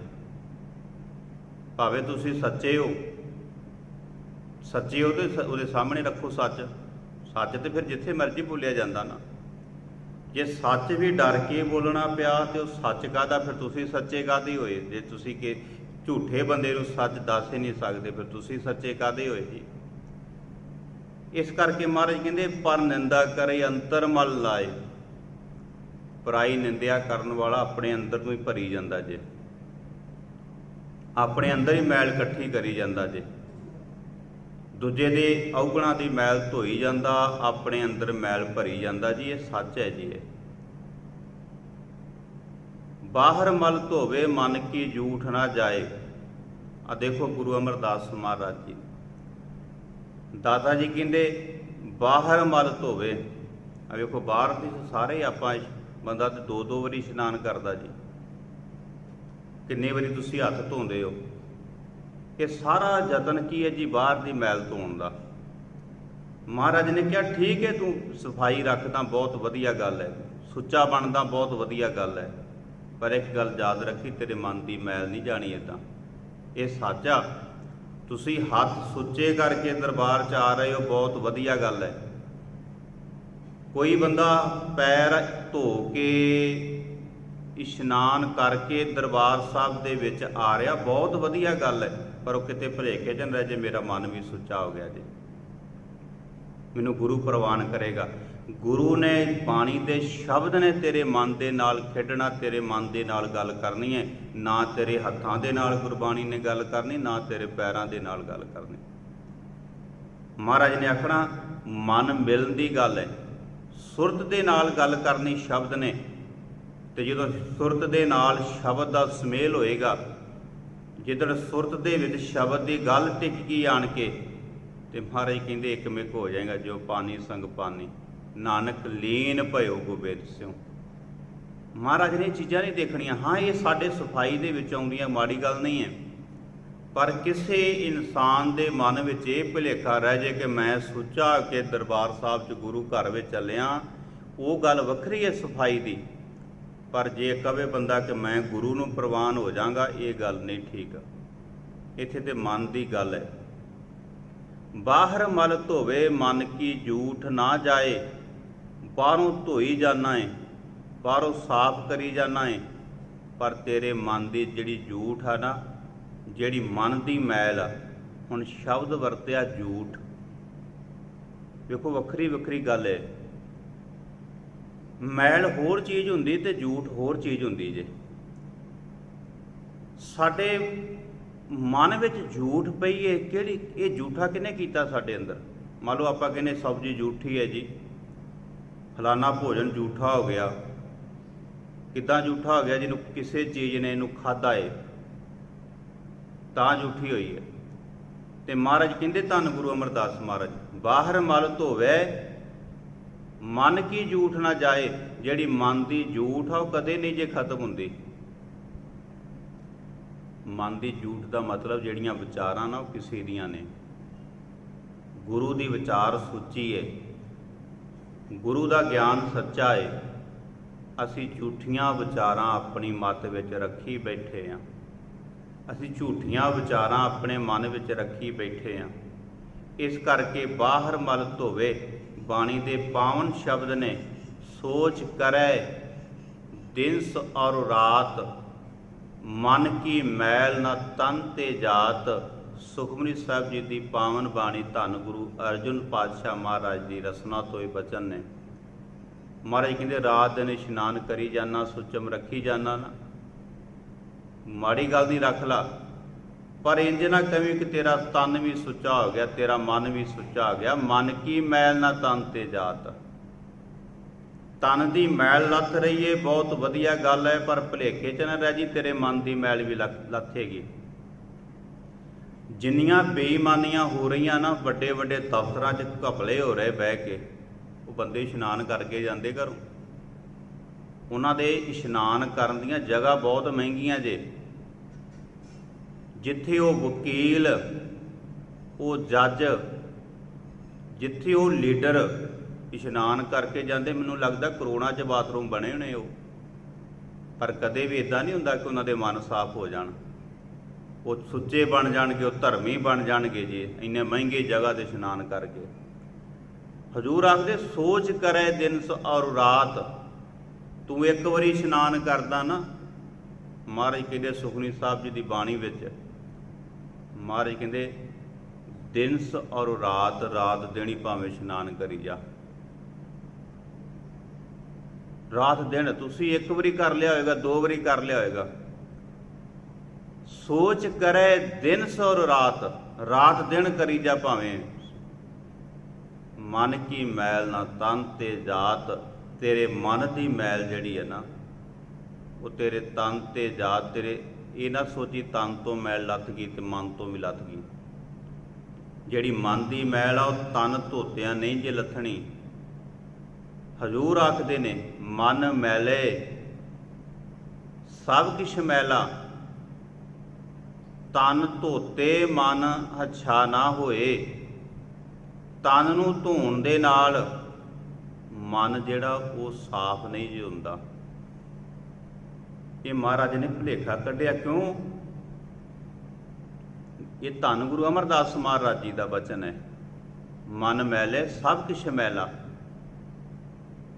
ਭਾਵੇਂ ਤੁਸੀਂ ਸੱਚੇ ਹੋ। ਸੱਚੇ ਹੋ ਤੇ ਉਹਦੇ ਸਾਹਮਣੇ ਰੱਖੋ ਸੱਚ। ਸੱਚ ਤੇ ਫਿਰ ਜਿੱਥੇ ਮਰਜ਼ੀ ਬੋਲਿਆ ਜਾਂਦਾ ਨਾ। ਜੇ ਸੱਚ ਵੀ ਡਰ ਕੇ ਬੋਲਣਾ ਪਿਆ ਤੇ ਉਹ ਸੱਚ ਕਾਹਦਾ? ਫਿਰ ਤੁਸੀਂ ਸੱਚੇ ਕਾਹਦੇ ਹੋਏ? ਜੇ ਤੁਸੀਂ ਕਿ ਝੂਠੇ ਬੰਦੇ ਨੂੰ ਸੱਚ ਦੱਸ ਹੀ ਨਹੀਂ ਸਕਦੇ, ਫਿਰ ਤੁਸੀਂ ਸੱਚੇ ਕਾਹਦੇ ਹੋਏ ਜੀ? ਇਸ ਕਰਕੇ ਮਹਾਰਾਜ ਕਹਿੰਦੇ, ਪਰ ਨਿੰਦਾ ਕਰੇ, ਅੰਤਰ ਅੰਤਰਮਲ ਲਾਏ। ਪਰਾਈ ਨਿੰਦਿਆ ਕਰਨ ਵਾਲਾ ਆਪਣੇ ਅੰਦਰ ਨੂੰ ਹੀ ਭਰੀ ਜਾਂਦਾ ਜੇ। ਆਪਣੇ ਅੰਦਰ ਹੀ ਮੈਲ ਇਕੱਠੀ ਕਰੀ ਜਾਂਦਾ ਜੇ। ਦੂਜੇ ਦੇ ਔਗਣਾ ਦੀ ਮੈਲ ਧੋਈ ਜਾਂਦਾ, ਆਪਣੇ ਅੰਦਰ ਮੈਲ ਭਰੀ ਜਾਂਦਾ ਜੀ, ਇਹ ਸੱਚ ਹੈ ਜੀ ਇਹ। ਬਾਹਰ ਮਲ ਧੋਵੇ, ਮਨ ਕੀ ਝੂਠ ਨਾ ਜਾਏ। ਆ ਦੇਖੋ ਗੁਰੂ ਅਮਰਦਾਸ ਮਹਾਰਾਜ ਜੀ। ਦਾਦਾ ਜੀ ਕਹਿੰਦੇ, ਬਾਹਰ ਮਲ ਧੋਵੇ। ਆ ਵੇਖੋ, ਬਾਹਰ ਦੇ ਸਾਰੇ ਆਪਾਂ ਬੰਦਾ ਤੇ ਦੋ ਦੋ ਵਾਰੀ ਇਸ਼ਨਾਨ ਕਰਦਾ ਜੀ। ਕਿੰਨੇ ਵਾਰੀ ਤੁਸੀਂ ਹੱਥ ਧੋਂਦੇ ਹੋ। ਇਹ ਸਾਰਾ ਯਤਨ ਕੀ ਹੈ ਜੀ ਬਾਹਰ ਦੀ ਮੈਲ ਧੋਣ ਦਾ? ਮਹਾਰਾਜ ਨੇ ਕਿਹਾ, ਠੀਕ ਹੈ ਤੂੰ ਸਫ਼ਾਈ ਰੱਖਦਾ ਬਹੁਤ ਵਧੀਆ ਗੱਲ ਹੈ। ਸੁੱਚਾ ਬਣਦਾ ਬਹੁਤ ਵਧੀਆ ਗੱਲ ਹੈ। ਪਰ ਇੱਕ ਗੱਲ ਯਾਦ ਰੱਖੀ, ਤੇਰੇ ਮਨ ਦੀ ਮੈਲ ਨਹੀਂ ਜਾਣੀ ਇਦਾਂ ਇਹ ਸੱਚ ਆ, ਤੁਸੀਂ ਹੱਥ ਸੁੱਚੇ ਕਰਕੇ ਦਰਬਾਰ 'ਚ ਆ ਰਹੇ ਹੋ, ਬਹੁਤ ਵਧੀਆ ਗੱਲ ਹੈ। ਕੋਈ ਬੰਦਾ ਪੈਰ ਧੋ ਕੇ ਇਸ਼ਨਾਨ ਕਰਕੇ ਦਰਬਾਰ ਸਾਹਿਬ ਦੇ ਵਿੱਚ ਆ ਰਿਹਾ, ਬਹੁਤ ਵਧੀਆ ਗੱਲ ਹੈ, ਪਰ ਉਹ ਕਿਤੇ ਭੁਲੇਖੇ ਜਨ ਰਹਿ ਜੇ, ਮੇਰਾ ਮਨ ਵੀ ਸੁੱਚਾ ਹੋ ਗਿਆ ਜੀ। ਮੈਨੂੰ ਗੁਰੂ ਪ੍ਰਵਾਨ ਕਰੇਗਾ। ਗੁਰੂ ਨੇ ਬਾਣੀ ਦੇ ਸ਼ਬਦ ਨੇ ਤੇਰੇ ਮਨ ਦੇ ਨਾਲ ਖੇਡਣਾ, ਤੇਰੇ ਮਨ ਦੇ ਨਾਲ ਗੱਲ ਕਰਨੀ ਹੈ। ਨਾ ਤੇਰੇ ਹੱਥਾਂ ਦੇ ਨਾਲ ਗੁਰਬਾਣੀ ਨੇ ਗੱਲ ਕਰਨੀ, ਨਾ ਤੇਰੇ ਪੈਰਾਂ ਦੇ ਨਾਲ ਗੱਲ ਕਰਨੀ। ਮਹਾਰਾਜ ਨੇ ਆਖਣਾ, ਮਨ ਮਿਲਣ ਦੀ ਗੱਲ ਹੈ। ਸੁਰਤ ਦੇ ਨਾਲ ਗੱਲ ਕਰਨੀ ਸ਼ਬਦ ਨੇ। ਤੇ ਜਦੋਂ ਸੁਰਤ ਦੇ ਨਾਲ ਸ਼ਬਦ ਦਾ ਸੁਮੇਲ ਹੋਏਗਾ, ਜਿੱਦਣ ਸੁਰਤ ਦੇ ਵਿੱਚ ਸ਼ਬਦ ਦੀ ਗੱਲ ਟਿਕ ਗਈ ਆਣ ਕੇ ਤੇ ਮਹਾਰਾਜ ਕਹਿੰਦੇ, ਇੱਕ ਮਿਕ ਹੋ ਜਾਏਗਾ ਜੋ ਪਾਣੀ ਸੰਗ ਪਾਣੀ। ਨਾਨਕ ਲੀਨ ਭਇਓ ਗੋਬਿੰਦ ਸਿਉ। ਮਹਾਰਾਜ ਨੇ ਚੀਜ਼ਾਂ ਨਹੀਂ ਦੇਖਣੀਆਂ। ਹਾਂ, ਇਹ ਸਾਡੇ ਸਫ਼ਾਈ ਦੇ ਵਿੱਚ ਆਉਂਦੀਆਂ, ਮਾੜੀ ਗੱਲ ਨਹੀਂ ਹੈ। ਪਰ ਕਿਸੇ ਇਨਸਾਨ ਦੇ ਮਨ ਵਿੱਚ ਇਹ ਭੁਲੇਖਾ ਰਹਿ ਜੇ ਕਿ ਮੈਂ ਸੁੱਚਾ ਕੇ ਦਰਬਾਰ ਸਾਹਿਬ 'ਚ ਗੁਰੂ ਘਰ ਵਿੱਚ ਚੱਲਿਆ, ਉਹ ਗੱਲ ਵੱਖਰੀ ਹੈ ਸਫ਼ਾਈ ਦੀ। ਪਰ ਜੇ ਕਵੇ ਬੰਦਾ ਕਿ ਮੈਂ ਗੁਰੂ ਨੂੰ ਪ੍ਰਵਾਨ ਹੋ ਜਾਵਾਂਗਾ, ਇਹ ਗੱਲ ਨਹੀਂ ਠੀਕ। ਇੱਥੇ ਤੇ ਮਨ ਦੀ ਗੱਲ ਹੈ। ਬਾਹਰ ਮਲ ਧੋਵੇ, ਮਨ ਕੀ ਝੂਠ ਨਾ ਜਾਏ। ਬਾਹਰੋਂ ਧੋਈ ਜਾਣਾ ਏ, ਬਾਹਰੋਂ ਸਾਫ਼ ਕਰੀ ਜਾਣਾ ਏ। ਪਰ ਤੇਰੇ ਮਨ ਦੀ ਜਿਹੜੀ ਝੂਠ ਆ ਨਾ, ਜਿਹੜੀ ਮਨ ਦੀ ਮੈਲ ਆ, ਹੁਣ ਸ਼ਬਦ ਵਰਤਿਆ ਝੂਠ। ਵੇਖੋ, ਵੱਖਰੀ ਵੱਖਰੀ ਗੱਲ ਹੈ ਮੈਲ ਹੋਰ ਚੀਜ਼ ਹੁੰਦੀ ਤੇ ਝੂਠ ਹੋਰ ਚੀਜ਼ ਹੁੰਦੀ ਜੇ। ਸਾਡੇ ਮਨ ਵਿੱਚ ਝੂਠ ਪਈ ਹੈ ਕਿਹੜੀ, ਇਹ ਝੂਠਾ ਕਿਹਨੇ ਕੀਤਾ ਸਾਡੇ ਅੰਦਰ? ਮੰਨ ਲਓ ਆਪਾਂ ਕਹਿੰਦੇ ਸਬਜ਼ੀ ਝੂਠੀ ਹੈ ਜੀ। ਫਲਾਨਾ ਭੋਜਨ ਝੂਠਾ ਹੋ ਗਿਆ। ਕਿੱਦਾਂ ਝੂਠਾ ਹੋ ਗਿਆ ਜਿਹਨੂੰ ਕਿਸੇ ਚੀਜ਼ ਨੇ ਇਹਨੂੰ ਖਾਦਾ ਏ? ਤਾਂ ਝੂਠੀ ਹੋਈ ਹੈ ਤੇ ਮਹਾਰਾਜ ਕਹਿੰਦੇ, ਧੰਨ ਗੁਰੂ ਅਮਰਦਾਸ ਮਹਾਰਾਜ, ਬਾਹਰ ਮਲ ਧੋਵੇ, ਮਨ ਕੀ ਝੂਠ ਨਾ ਜਾਏ, ਜਿਹੜੀ ਮਨ ਦੀ ਝੂਠ ਆ ਉਹ ਕਦੇ ਨਹੀਂ ਜੇ ਖਤਮ ਹੁੰਦੀ। ਮਨ ਦੀ ਝੂਠ ਦਾ ਮਤਲਬ ਜਿਹੜੀਆਂ ਵਿਚਾਰਾਂ ਨਾ ਉਹ ਕਿਸੇ ਦੀਆਂ ਨੇ। ਗੁਰੂ ਦੀ ਵਿਚਾਰ ਸੂਚੀ ਏ। ਗੁਰੂ ਦਾ ਗਿਆਨ ਸੱਚਾ ਹੈ ਅਸੀਂ ਝੂਠੀਆਂ ਵਿਚਾਰਾਂ ਆਪਣੀ ਮਤ ਵਿੱਚ ਰੱਖੀ ਬੈਠੇ ਆਂ। ਅਸੀਂ ਝੂਠੀਆਂ ਵਿਚਾਰਾਂ ਆਪਣੇ ਮਨ ਵਿੱਚ ਰੱਖੀ ਬੈਠੇ ਆਂ। ਇਸ ਕਰਕੇ ਬਾਹਰ ਮਲ ਧੋਵੇ, ਬਾਣੀ ਦੇ ਪਾਵਨ ਸ਼ਬਦ ਨੇ, ਸੋਚ ਕਰੈ ਦਿਨਸ ਔਰ ਰਾਤ ਮਨ ਕੀ ਮੈਲ ਨਾ ਤਨ ਤੇ ਜਾਤ, ਸੁਖਮਨੀ ਸਾਹਿਬ ਜੀ ਦੀ ਪਾਵਨ ਬਾਣੀ ਧੰਨ ਗੁਰੂ ਅਰਜੁਨ ਪਾਤਸ਼ਾਹ ਮਹਾਰਾਜ ਦੀ ਰਸਨਾ ਤੋਂ ਇਹ ਬਚਨ ਨੇ। ਮਹਾਰਾਜ ਕਹਿੰਦੇ, ਰਾਤ ਦਿਨ ਇਸ਼ਨਾਨ ਕਰੀ ਜਾਣਾ ਸੁਚਮ ਰੱਖੀ ਜਾਣਾ ਨਾ। ਮਾੜੀ ਗੱਲ ਨਹੀਂ ਰੱਖ ਲਾ, ਪਰ ਇੰਜ ਨਾ ਕਵੀ ਕਿ ਤੇਰਾ ਤਨ ਵੀ ਸੁੱਚਾ ਹੋ ਗਿਆ, ਤੇਰਾ ਮਨ ਵੀ ਸੁੱਚਾ ਹੋ ਗਿਆ। ਮਨ ਕੀ ਮੈਲ ਨਾ ਤਨ ਤੇ ਜਾਤ। ਤਨ ਦੀ ਮੈਲ ਲੱਥ ਰਹੀ ਏ, ਬਹੁਤ ਵਧੀਆ ਗੱਲ ਹੈ, ਪਰ ਭਲੇਖੇ ਚ ਨਾ ਰਹਿ ਜੀ, ਤੇਰੇ ਮਨ ਦੀ ਮੈਲ ਵੀ ਲੱਥੇਗੀ। ਜਿੰਨੀਆਂ ਬੇਈਮਾਨੀਆਂ ਹੋ ਰਹੀਆਂ ਨਾ ਵੱਡੇ ਵੱਡੇ ਦਫ਼ਤਰਾਂ 'ਚ ਘਪਲੇ ਹੋ ਰਹੇ ਬਹਿ ਕੇ, ਉਹ ਬੰਦੇ ਇਸ਼ਨਾਨ ਕਰਕੇ ਜਾਂਦੇ ਘਰੋਂ। ਉਹਨਾਂ ਦੇ ਇਸ਼ਨਾਨ ਕਰਨ ਦੀਆਂ ਜਗ੍ਹਾ ਬਹੁਤ ਮਹਿੰਗੀਆਂ ਜੇ। ਜਿੱਥੇ ਉਹ ਵਕੀਲ, ਉਹ ਜੱਜ, ਜਿੱਥੇ ਉਹ ਲੀਡਰ ਇਸ਼ਨਾਨ ਕਰਕੇ ਜਾਂਦੇ, ਮੈਨੂੰ ਲੱਗਦਾ ਕਰੋਨਾ 'ਚ ਬਾਥਰੂਮ ਬਣੇ ਹੋਣੇ ਉਹ। ਪਰ ਕਦੇ ਵੀ ਇਦਾਂ ਨਹੀਂ ਹੁੰਦਾ ਕਿ ਉਹਨਾਂ ਦੇ ਮਨ ਸਾਫ਼ ਹੋ ਜਾਣ। ਉਹ ਸੁੱਚੇ ਬਣ ਜਾਣਗੇ, ਉਹ ਧਰਮੀ ਬਣ ਜਾਣਗੇ ਜੀ, ਇੰਨੇ ਮਹਿੰਗੇ ਜਗ੍ਹਾ ਤੇ ਇਸ਼ਨਾਨ ਕਰਕੇ। ਹਜੂਰ ਆਖਦੇ, ਸੋਚ ਕਰੇ ਦਿਨ ਔਰ ਰਾਤ। ਤੂੰ ਇੱਕ ਵਾਰੀ ਇਸ਼ਨਾਨ ਕਰਦਾ ਨਾ, ਮਹਾਰਾਜ ਕਹਿੰਦੇ ਸੁਖਨੀ ਸਾਹਿਬ ਜੀ ਦੀ ਬਾਣੀ ਵਿੱਚ, ਮਹਾਰਾਜ ਕਹਿੰਦੇ ਦਿਨਸ ਔਰ ਰਾਤ ਰਾਤ ਦੇਣੀ ਭਾਵੇਂ ਇਸ਼ਨਾਨ ਕਰੀ ਜਾ। ਰਾਤ ਦਿਨ ਤੁਸੀਂ ਇੱਕ ਵਾਰੀ ਕਰ ਲਿਆ ਹੋਵੇਗਾ ਦੋ ਵਾਰੀ ਕਰ ਲਿਆ ਹੋਵੇਗਾ ਸੋਚ ਕਰੇ ਦਿਨ ਸੌਰ ਰਾਤ ਰਾਤ ਦਿਨ ਕਰੀ ਜਾ ਭਾਵੇਂ। ਮਨ ਕੀ ਮੈਲ ਨਾ ਤਨ ਤੇ ਜਾਤ, ਤੇਰੇ ਮਨ ਦੀ ਮੈਲ ਜਿਹੜੀ ਹੈ ਨਾ, ਉਹ ਤੇਰੇ ਤਨ ਤੇ ਜਾਤ, ਤੇਰੇ ਇਹ ਨਾ ਸੋਚੀ ਤਨ ਤੋਂ ਮੈਲ ਲੱਥ ਗਈ ਤੇ ਮਨ ਤੋਂ ਵੀ ਲੱਥ ਗਈ। ਜਿਹੜੀ ਮਨ ਦੀ ਮੈਲ ਆ, ਉਹ ਤਨ ਧੋਤਿਆਂ ਨਹੀਂ ਜੇ ਲੱਥਣੀ। ਹਜੂਰ ਆਖਦੇ ਨੇ, ਮਨ ਮੈਲੇ, ਸਭ ਕਿਛ ਮੈਲਾ। ਤਨ ਧੋਤੇ ਮਨ ਹੱਛਾ ਨਾ ਹੋਏ। ਤਨ ਨੂੰ ਧੋਣ ਦੇ ਨਾਲ ਮਨ ਜਿਹੜਾ ਉਹ ਸਾਫ਼ ਨਹੀਂ ਜੀ ਹੁੰਦਾ। ਇਹ ਮਹਾਰਾਜ ਨੇ ਭੁਲੇਖਾ ਕੱਢਿਆ ਕਿਉਂ? ਇਹ ਧੰਨ ਗੁਰੂ ਅਮਰਦਾਸ ਮਹਾਰਾਜ ਜੀ ਦਾ ਬਚਨ ਹੈ। ਮਨ ਮੈਲੇ, ਸਭ ਕਿਛ ਮੈਲਾ।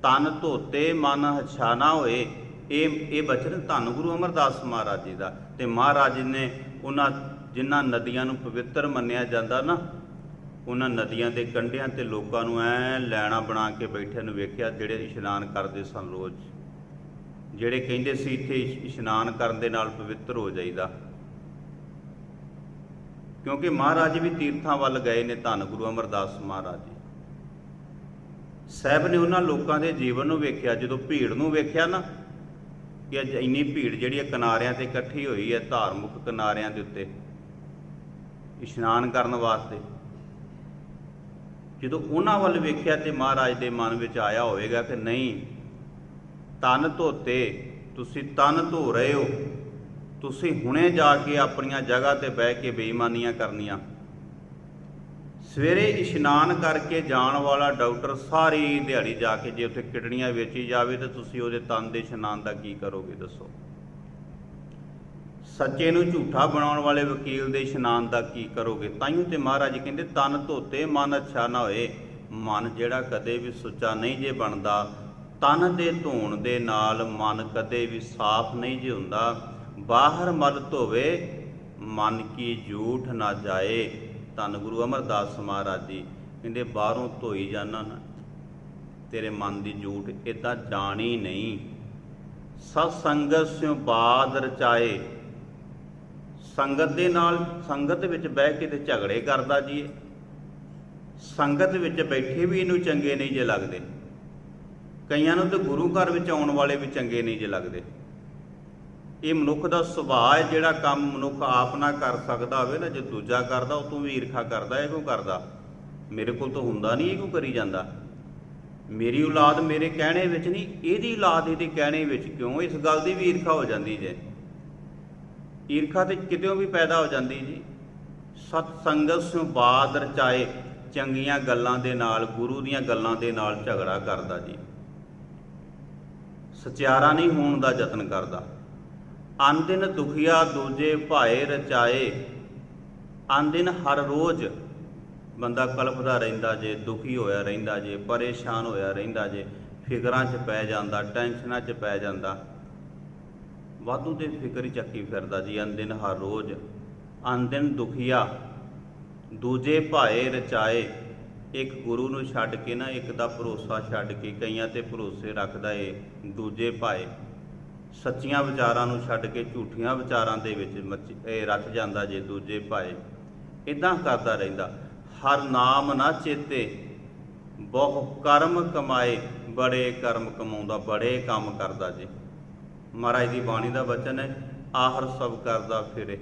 ਤਨ ਧੋਤੇ ਮਨ ਹਛਾਨਾ ਹੋਏ। ਇਹ ਇਹ ਬਚਨ ਧੰਨ ਗੁਰੂ ਅਮਰਦਾਸ ਮਹਾਰਾਜ ਜੀ ਦਾ। ਤੇ ਮਹਾਰਾਜ ਨੇ ਉਹਨਾਂ, ਜਿਨ੍ਹਾਂ ਨਦੀਆਂ ਨੂੰ ਪਵਿੱਤਰ ਮੰਨਿਆ ਜਾਂਦਾ ਨਾ, ਉਹਨਾਂ ਨਦੀਆਂ ਦੇ ਕੰਢਿਆਂ ਤੇ ਲੋਕਾਂ ਨੂੰ ਐ ਲੈਣਾ ਬਣਾ ਕੇ ਬੈਠੇ ਨੂੰ ਵੇਖਿਆ, ਜਿਹੜੇ ਇਸ਼ਨਾਨ ਕਰਦੇ ਸਨ ਰੋਜ਼। ਜਿਹੜੇ ਕਹਿੰਦੇ ਸੀ ਇੱਥੇ ਇਸ਼ਨਾਨ ਕਰਨ ਦੇ ਨਾਲ ਪਵਿੱਤਰ ਹੋ ਜਾਈਦਾ। ਕਿਉਂਕਿ ਮਹਾਰਾਜ ਵੀ ਤੀਰਥਾਂ ਵੱਲ ਗਏ ਨੇ ਧੰਨ ਗੁਰੂ ਅਮਰਦਾਸ ਮਹਾਰਾਜ ਜੀ। ਸਾਹਿਬ ਨੇ ਉਹਨਾਂ ਲੋਕਾਂ ਦੇ ਜੀਵਨ ਨੂੰ ਵੇਖਿਆ, ਜਦੋਂ ਭੀੜ ਨੂੰ ਵੇਖਿਆ ਨਾ, ਕਿ ਅੱਜ ਇੰਨੀ ਭੀੜ ਜਿਹੜੀ ਹੈ ਕਿਨਾਰਿਆਂ ਤੇ ਇਕੱਠੀ ਹੋਈ ਹੈ, ਧਾਰਮਿਕ ਕਿਨਾਰਿਆਂ ਦੇ ਉੱਤੇ, ਇਸ਼ਨਾਨ ਕਰਨ ਵਾਸਤੇ। ਜਦੋਂ ਉਹਨਾਂ ਵੱਲ ਵੇਖਿਆ ਤੇ ਮਹਾਰਾਜ ਦੇ ਮਨ ਵਿੱਚ ਆਇਆ ਹੋਵੇਗਾ ਕਿ ਨਹੀਂ, ਤਨ ਧੋਤੇ, ਤੁਸੀਂ ਤਨ ਧੋ ਰਹੇ ਹੋ, ਤੁਸੀਂ ਹੁਣੇ ਜਾ ਕੇ ਆਪਣੀਆਂ ਜਗ੍ਹਾ ਤੇ ਬਹਿ ਕੇ ਬੇਈਮਾਨੀਆਂ ਕਰਨੀਆਂ। ਸਵੇਰੇ ਇਸ਼ਨਾਨ ਕਰਕੇ ਜਾਣ ਵਾਲਾ ਡਾਕਟਰ ਸਾਰੀ ਦਿਹਾੜੀ ਜਾ ਕੇ ਜੇ ਉੱਥੇ ਕਿਡਨੀਆਂ ਵੇਚੀ ਜਾਵੇ ਤਾਂ ਤੁਸੀਂ ਉਹਦੇ ਤਨ ਦੇ ਇਸ਼ਨਾਨ ਦਾ ਕੀ ਕਰੋਗੇ ਦੱਸੋ? ਸੱਚੇ ਨੂੰ ਝੂਠਾ ਬਣਾਉਣ ਵਾਲੇ ਵਕੀਲ ਦੇ ਇਸ਼ਨਾਨ ਦਾ ਕੀ ਕਰੋਗੇ? ਤਾਈਓ ਤੇ ਮਹਾਰਾਜ ਕਹਿੰਦੇ, ਤਨ ਧੋਤੇ, ਮਨ ਅੱਛਾ ਨਾ ਹੋਏ। ਮਨ ਜਿਹੜਾ ਕਦੇ ਵੀ ਸੁੱਚਾ ਨਹੀਂ ਜੇ ਬਣਦਾ, ਤਨ ਦੇ ਧੋਣ ਦੇ ਨਾਲ ਮਨ ਕਦੇ ਵੀ ਸਾਫ਼ ਨਹੀਂ ਜੇ ਹੁੰਦਾ। ਬਾਹਰ ਮਲ ਧੋਵੇ, ਮਨ ਕੀ ਝੂਠ ਨਾ ਜਾਏ। ਧੰਨ ਗੁਰੂ ਅਮਰਦਾਸ ਮਹਾਰਾਜ ਜੀ, ਕਹਿੰਦੇ ਬਾਹਰੋਂ ਧੋਈ ਜਾਣਾ ਨਾ। ਤੇਰੇ ਮਨ ਦੀ ਝੂਠ ਇਦਾਂ ਜਾਣੀ ਨਹੀਂ। ਸਤ ਸੰਗਤ ਸਿਉ ਬਾਦ ਰਚਾਏ। ਸੰਗਤ ਦੇ ਨਾਲ ਸੰਗਤ ਵਿੱਚ ਬਹਿ ਕੇ ਤੇ ਝਗੜੇ ਕਰਦਾ ਜੀ ਸੰਗਤ ਵਿੱਚ ਬੈਠੇ ਵੀ ਇਹਨੂੰ ਚੰਗੇ ਨਹੀਂ ਜੇ ਲੱਗਦੇ। ਕਈਆਂ ਨੂੰ ਤਾਂ ਗੁਰੂ ਘਰ ਵਿੱਚ ਆਉਣ ਵਾਲੇ ਵੀ ਚੰਗੇ ਨਹੀਂ ਜੇ ਲੱਗਦੇ। ਇਹ ਮਨੁੱਖ ਦਾ ਸੁਭਾਅ ਹੈ, ਜਿਹੜਾ ਕੰਮ ਮਨੁੱਖ ਆਪ ਨਾ ਕਰ ਸਕਦਾ ਹੋਵੇ ਨਾ, ਜੇ ਦੂਜਾ ਕਰਦਾ, ਉਹ ਤੋਂ ਵੀ ਈਰਖਾ ਕਰਦਾ, ਇਹ ਕਿਉਂ ਕਰਦਾ? ਮੇਰੇ ਕੋਲ ਤਾਂ ਹੁੰਦਾ ਨਹੀਂ, ਇਹ ਕਿਉਂ ਕਰੀ ਜਾਂਦਾ? ਮੇਰੀ ਔਲਾਦ ਮੇਰੇ ਕਹਿਣੇ ਵਿੱਚ ਨਹੀਂ, ਇਹਦੀ ਔਲਾਦ ਇਹਦੇ ਕਹਿਣੇ ਵਿੱਚ ਕਿਉਂ? ਇਸ ਗੱਲ ਦੀ ਵੀ ਈਰਖਾ ਹੋ ਜਾਂਦੀ ਜੇ। ਈਰਖਾ ਤੇ ਕਿਤੇੋਂ ਵੀ ਪੈਦਾ ਹੋ ਜਾਂਦੀ ਜੀ। ਸਤ ਸੰਗਤ ਸਿਉ ਬਾਦ ਰਚਾਏ ਚੰਗੀਆਂ ਗੱਲਾਂ ਦੇ ਨਾਲ, ਗੁਰੂ ਦੀਆਂ ਗੱਲਾਂ ਦੇ ਨਾਲ ਝਗੜਾ ਕਰਦਾ ਜੀ। ਸਚਿਆਰਾ ਨਹੀਂ ਹੋਣ ਦਾ ਯਤਨ ਕਰਦਾ। ਅਨਦਿਨ ਦੁਖੀਆ ਦੂਜੇ ਭਾਏ ਰਚਾਏ। ਅਨਦਿਨ ਹਰ ਰੋਜ਼ ਬੰਦਾ ਕਲਪਦਾ ਰਹਿੰਦਾ ਜੇ, ਦੁਖੀ ਹੋਇਆ ਰਹਿੰਦਾ ਜੇ, ਪਰੇਸ਼ਾਨ ਹੋਇਆ ਰਹਿੰਦਾ ਜੇ, ਫਿਕਰਾਂ 'ਚ ਪੈ ਜਾਂਦਾ, ਟੈਨਸ਼ਨਾਂ 'ਚ ਪੈ ਜਾਂਦਾ। ਵਾਧੂ ਤੇ ਫਿਕਰ ਚੱਕੀ ਫਿਰਦਾ ਜੀ ਅਨਦਿਨ ਹਰ ਰੋਜ਼। ਅਨਦਿਨ ਦੁਖੀਆ ਦੂਜੇ ਭਾਏ ਰਚਾਏ। ਇੱਕ ਗੁਰੂ ਨੂੰ ਛੱਡ ਕੇ ਨਾ ਇੱਕ ਦਾ ਭਰੋਸਾ ਛੱਡ ਕੇ ਕਈਆਂ ਤੇ ਭਰੋਸੇ ਰੱਖਦਾ ਏ, ਦੂਜੇ ਭਾਏ। ਸੱਚੀਆਂ ਵਿਚਾਰਾਂ ਨੂੰ ਛੱਡ ਕੇ ਝੂਠੀਆਂ ਵਿਚਾਰਾਂ ਦੇ ਵਿੱਚ ਮੱਚ- ਇਹ ਰੱਖ ਜਾਂਦਾ ਜੇ ਦੂਜੇ ਭਾਏ। ਇਦਾਂ ਕਰਦਾ ਰਹਿੰਦਾ। ਹਰ ਨਾਮ ਨਾ ਚੇਤੇ। ਬਹੁ ਕਰਮ ਕਮਾਏ, ਬੜੇ ਕਰਮ ਕਮਾਉਂਦਾ, ਬੜੇ ਕੰਮ ਕਰਦਾ ਜੀ। ਮਹਾਰਾਜ ਦੀ ਬਾਣੀ ਦਾ ਵਚਨ ਹੈ, ਆਹਰ ਸਭ ਕਰਦਾ ਫਿਰੇ।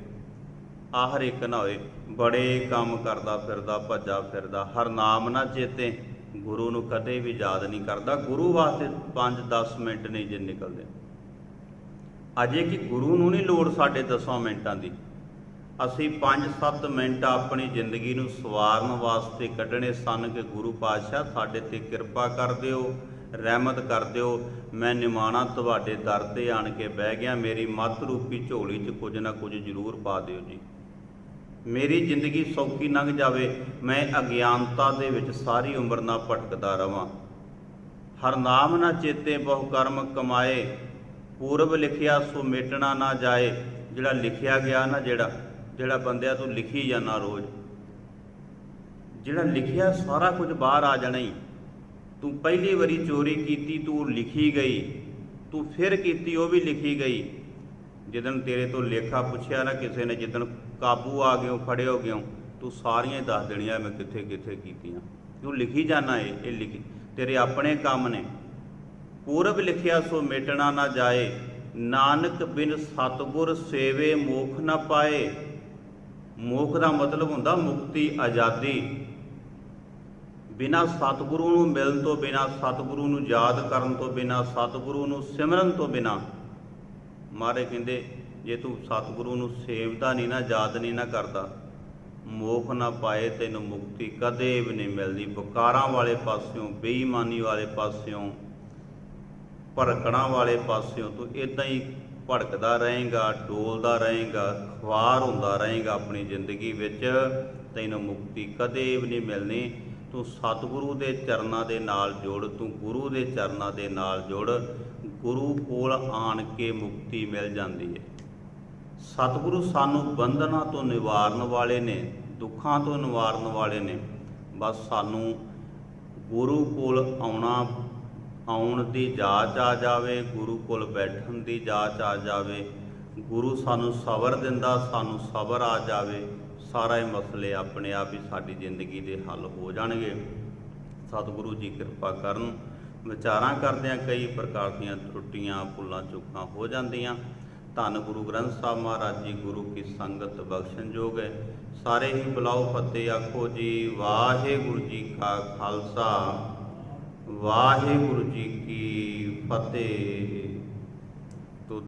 ਆਹਰ ਇੱਕ ਨਾ ਹੋਏ, ਬੜੇ ਕੰਮ ਕਰਦਾ ਫਿਰਦਾ, ਭੱਜਾ ਫਿਰਦਾ। ਹਰ ਨਾਮ ਨਾ ਚੇਤੇ। ਗੁਰੂ ਨੂੰ ਕਦੇ ਵੀ ਯਾਦ ਨਹੀਂ ਕਰਦਾ। ਗੁਰੂ ਵਾਸਤੇ 5-10 ਮਿੰਟ ਨਹੀਂ ਜੇ ਨਿਕਲਦੇ। ਅਜੇ ਕਿ ਗੁਰੂ ਨੂੰ ਨਹੀਂ ਲੋੜ ਸਾਡੇ 10 ਮਿੰਟਾਂ ਦੀ। ਅਸੀਂ 5-7 ਮਿੰਟ ਆਪਣੀ ਜ਼ਿੰਦਗੀ ਨੂੰ ਸਵਾਰਨ ਵਾਸਤੇ ਕੱਢਣੇ ਸਨ ਕਿ ਗੁਰੂ ਪਾਤਸ਼ਾਹ, ਸਾਡੇ ਤੇ ਕਿਰਪਾ ਕਰ ਦਿਓ, ਰਹਿਮਤ ਕਰ ਦਿਓ। ਮੈਂ ਨਿਮਾਣਾ ਤੁਹਾਡੇ ਦਰ ਤੇ ਆਣ ਕੇ ਬਹਿ ਗਿਆ। ਮੇਰੀ ਮੱਤ ਰੂਪੀ ਝੋਲੀ 'ਚ ਕੁਝ ਨਾ ਕੁਝ ਜ਼ਰੂਰ ਪਾ ਦਿਓ ਜੀ। ਮੇਰੀ ਜ਼ਿੰਦਗੀ ਸੌਖੀ ਲੰਘ ਜਾਵੇ। ਮੈਂ ਅਗਿਆਨਤਾ ਦੇ ਵਿੱਚ ਸਾਰੀ ਉਮਰ ਨਾ ਭਟਕਦਾ ਰਵਾਂ। ਹਰ ਨਾਮ ਨਾ ਚੇਤੇ ਬਹੁ ਕਰਮ ਕਮਾਏ। ਪੂਰਬ ਲਿਖਿਆ, ਸੋ ਮੇਟਣਾ ਨਾ ਜਾਏ। ਜਿਹੜਾ ਲਿਖਿਆ ਗਿਆ ਨਾ ਜਿਹੜਾ ਜਿਹੜਾ ਬੰਦਿਆ ਤੂੰ ਲਿਖੀ ਜਾਣਾ ਰੋਜ਼। ਜਿਹੜਾ ਲਿਖਿਆ ਸਾਰਾ ਕੁਝ ਬਾਹਰ ਆ ਜਾਣਾ ਹੀ ਤੂੰ ਪਹਿਲੀ ਵਾਰੀ ਚੋਰੀ ਕੀਤੀ, ਤੂੰ ਲਿਖੀ ਗਈ। ਤੂੰ ਫਿਰ ਕੀਤੀ, ਉਹ ਵੀ ਲਿਖੀ ਗਈ। ਜਿੱਦਣ ਤੇਰੇ ਤੋਂ ਲੇਖਾ ਪੁੱਛਿਆ ਨਾ ਕਿਸੇ ਨੇ, ਜਿੱਦਣ ਕਾਬੂ ਆ ਗਿਓ ਫੜੇ ਹੋ ਗਿਓ, ਤੂੰ ਸਾਰੀਆਂ ਹੀ ਦੱਸ ਦੇਣੀਆਂ, ਮੈਂ ਕਿੱਥੇ ਕਿੱਥੇ ਕੀਤੀਆਂ। ਤੂੰ ਲਿਖੀ ਜਾਣਾ ਏ, ਇਹ ਲਿਖੀ। ਤੇਰੇ ਆਪਣੇ ਕੰਮ ਨੇ। ਪੂਰਬ ਲਿਖਿਆ, ਸੋ ਮੇਟਣਾ ਨਾ ਜਾਏ। ਨਾਨਕ ਬਿਨ ਸਤਗੁਰ ਸੇਵੇ ਮੋਖ ਨਾ ਪਾਏ। ਮੋਖ ਦਾ ਮਤਲਬ ਹੁੰਦਾ ਮੁਕਤੀ, ਆਜ਼ਾਦੀ। ਬਿਨਾ ਸਤਿਗੁਰੂ ਨੂੰ ਮਿਲਣ ਤੋਂ ਬਿਨਾ, ਸਤਿਗੁਰੂ ਨੂੰ ਯਾਦ ਕਰਨ ਤੋਂ ਬਿਨਾ, ਸਤਿਗੁਰੂ ਨੂੰ ਸਿਮਰਨ ਤੋਂ ਬਿਨਾ, ਮਾਰੇ ਕਹਿੰਦੇ, ਜੇ ਤੂੰ ਸਤਿਗੁਰੂ ਨੂੰ ਸੇਵਦਾ ਨਹੀਂ ਨਾ, ਯਾਦ ਨਹੀਂ ਨਾ ਕਰਦਾ, ਮੋਖ ਨਾ ਪਾਏ, ਤੈਨੂੰ ਮੁਕਤੀ ਕਦੇ ਵੀ ਨਹੀਂ ਮਿਲਦੀ। ਬਕਾਰਾਂ ਵਾਲੇ ਪਾਸਿਓਂ, ਬੇਈਮਾਨੀ ਵਾਲੇ ਪਾਸਿਓਂ ਭੜਕਣਾ ਵਾਲੇ ਪਾਸਿਓਂ ਤੂੰ ਇਦਾਂ ਹੀ ਭੜਕਦਾ ਰਹੇਗਾ, ਡੋਲਦਾ ਰਹੇਗਾ ਖਵਾਰ ਹੁੰਦਾ ਰਹੇਗਾ ਆਪਣੀ ਜ਼ਿੰਦਗੀ ਵਿੱਚ। ਤੈਨੂੰ ਮੁਕਤੀ ਕਦੇ ਵੀ ਨਹੀਂ ਮਿਲਣੀ। ਤੂੰ ਸਤਿਗੁਰੂ ਦੇ ਚਰਨਾਂ ਦੇ ਨਾਲ ਜੁੜ, ਤੂੰ ਗੁਰੂ ਦੇ ਚਰਨਾਂ ਦੇ ਨਾਲ ਜੁੜ। ਗੁਰੂ ਕੋਲ ਆਣ ਕੇ ਮੁਕਤੀ ਮਿਲ ਜਾਂਦੀ ਹੈ ਸਤਿਗੁਰੂ ਸਾਨੂੰ ਬੰਧਨਾਂ ਤੋਂ ਨਿਵਾਰਨ ਵਾਲੇ ਨੇ, ਦੁੱਖਾਂ ਤੋਂ ਨਿਵਾਰਨ ਵਾਲੇ ਨੇ। ਬਸ ਸਾਨੂੰ ਗੁਰੂ ਕੋਲ ਆਉਣਾ ਆਉਣ ਦੀ ਜਾਚ ਆ ਜਾਵੇ, ਗੁਰੂ ਕੋਲ ਬੈਠਣ ਦੀ ਜਾਚ ਆ ਜਾਵੇ, ਗੁਰੂ ਸਾਨੂੰ ਸਬਰ ਦਿੰਦਾ, ਸਾਨੂੰ ਸਬਰ ਆ ਜਾਵੇ, ਸਾਰਾ ਹੀ ਮਸਲੇ ਆਪਣੇ ਆਪ ਹੀ ਸਾਡੀ ਜ਼ਿੰਦਗੀ ਦੇ ਹੱਲ ਹੋ ਜਾਣਗੇ। ਸਤਿਗੁਰੂ ਜੀ ਕਿਰਪਾ ਕਰਨ, ਵਿਚਾਰਾਂ ਕਰਦਿਆਂ ਕਈ ਪ੍ਰਕਾਰ ਦੀਆਂ ਤਰੁੱਟੀਆਂ ਭੁੱਲਾਂ, ਚੁੱਕਾਂ ਹੋ ਜਾਂਦੀਆਂ। ਧੰਨ ਗੁਰੂ ਗ੍ਰੰਥ ਸਾਹਿਬ ਮਹਾਰਾਜ ਜੀ, ਗੁਰੂ ਕੀ ਸੰਗਤ ਬਖਸ਼ਣਯੋਗ ਹੈ। ਸਾਰੇ ਹੀ ਬੁਲਾਓ ਫਤਿਹ ਆਖੋ ਜੀ, ਵਾਹਿਗੁਰੂ ਜੀ ਕਾ ਖਾਲਸਾ। ਵਾਹਿਗੁਰੂ ਜੀ ਕੀ ਫਤਿਹ।